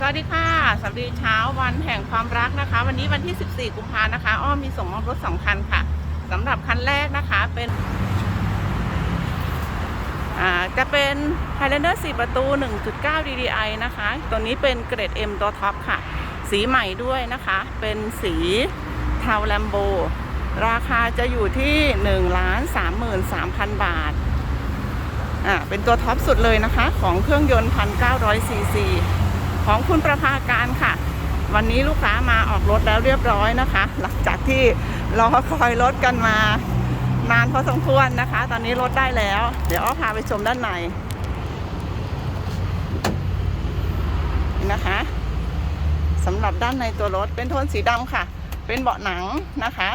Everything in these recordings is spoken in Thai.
สวัสดีค่ะสวัสดีเช้าวันแห่งความรักนะคะ วันนี้วันที่ 14 กุมภานะคะ อ้อมมีส่งมอบรถ 2 คันค่ะสำหรับคันแรกนะคะเป็นจะเป็น Highlander 4 ประตู 1.9 DDI นะคะ ตัวนี้เป็นเกรด M ตัวท็อปค่ะ สีใหม่ด้วยนะคะ เป็นสีเทาแลมโบ ราคาจะอยู่ที่1ล้าน33,000 บาท อ่า เป็นตัวท็อปสุดเลยนะคะ ของเครื่องยนต์ 1,900ซีซี ของคุณประภาการค่ะ วันนี้ลูกค้ามาออกรถแล้วเรียบร้อยนะคะ หลังจากที่รอคอยรถกันมานานพอสมควรนะคะ ตอนนี้รถได้แล้ว เดี๋ยวอ้อพาไปชมด้านในนะคะสำหรับด้านในตัวรถเป็นโทนสีดำค่ะ เป็นเบาะหนังนะคะ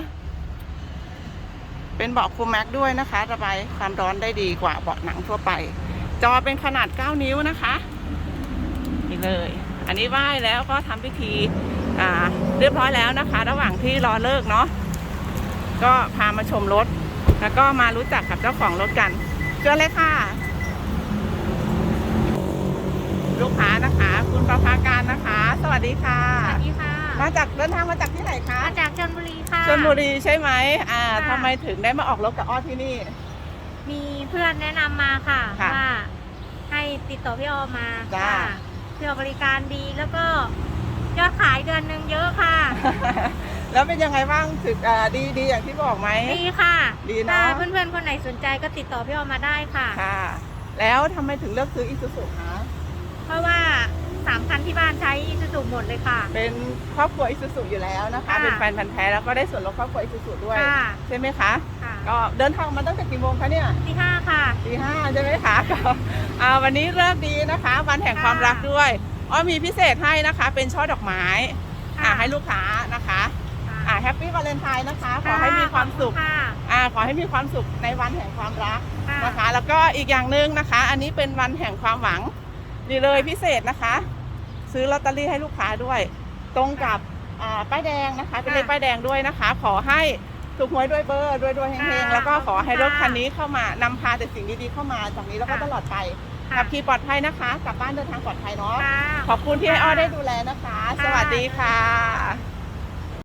เป็นเบาะคูลแม็กด้วยนะคะ ระบายความร้อนได้ดีกว่าเบาะหนังทั่วไป จอเป็นขนาด 9 นิ้วนะคะ เลย อันนี้ไหว้แล้วก็ทำพิธีอ่าเรียบร้อยแล้วนะคะ ระหว่างที่รอเลิกเนาะก็พามาชมรถ แล้วก็มารู้จักกับเจ้าของรถกันเชิญเลยค่ะ ลูกค้านะคะ คุณประภาการนะคะ สวัสดีค่ะสวัสดีค่ะ มาจากเดินทางมาจากที่ไหนคะมาจากชลบุรีค่ะชลบุรีใช่ไหมอ่าค่ะทำไมถึงได้มาออกรถกับอ้อที่นี่ มีเพื่อนแนะนำมาค่ะค่ะว่าให้ติดต่อพี่ออมาจ้า ว่าพี่ออบริการดีแล้วก็ยอดขายเดือนหนึ่งเยอะค่ะ แล้วเป็นยังไงบ้างถึงอ่าดีดีอย่างที่บอกไหม ดีค่ะดีเนอะ ถ้าเพื่อนๆคนไหนสนใจก็ติดต่อพี่ออมาได้ค่ะ ค่ะ แล้วทำไมถึงเลือกซื้ออีซูซูคะ เพราะว่าสามคันที่บ้านใช้อิซู ซูหมดเลยค่ะ เป็นครอบครัวอิซูซูอยู่แล้วนะคะ ค่ะ เป็นแฟนพันธ์แท้แล้วก็ได้ส่วนลดครอบครัวอิซูซูด้วย ค่ะใช่ไหมคะ ค่ะก็เดินทางมาตั้งแต่กี่โมงคะเนี่ยที่ห้าค่ะ ตีห้าใช่ไหมคะก็อ่าวันนี้เริ่มดีนะคะ วันแห่งความรักด้วยอ้อมีพิเศษให้นะคะ เป็นช่อดอกไม้อ่าให้ลูกค้านะคะอ่าแฮปปี้วาเลนไทน์นะคะ ขอให้มีความสุขค่ะอ่าขอให้มีความสุขในวันแห่งความรัก ค่ะ นะคะแล้วก็อีกอย่างหนึ่งนะคะ อันนี้เป็นวันแห่งความหวังนี่เลยพิเศษนะคะ ซื้อลอตเตอรี่ให้ลูกค้าด้วย ตรงกับอ่าป้ายแดงนะคะ เป็นเลขป้ายแดงด้วยนะคะ ขอให้ถูกหวยด้วยเบอร์ด้วยด้วยเฮงๆ แล้วก็ขอให้รถคันนี้เข้ามานำพาแต่สิ่งดีๆเข้ามาจากนี้แล้วก็ตลอดไปค่ะขับขี่ปลอดภัยนะคะกลับบ้านเดินทางปลอดภัยเนาะค่ะขอบคุณที่ให้อ้อได้ดูแลนะคะ สวัสดีค่ะ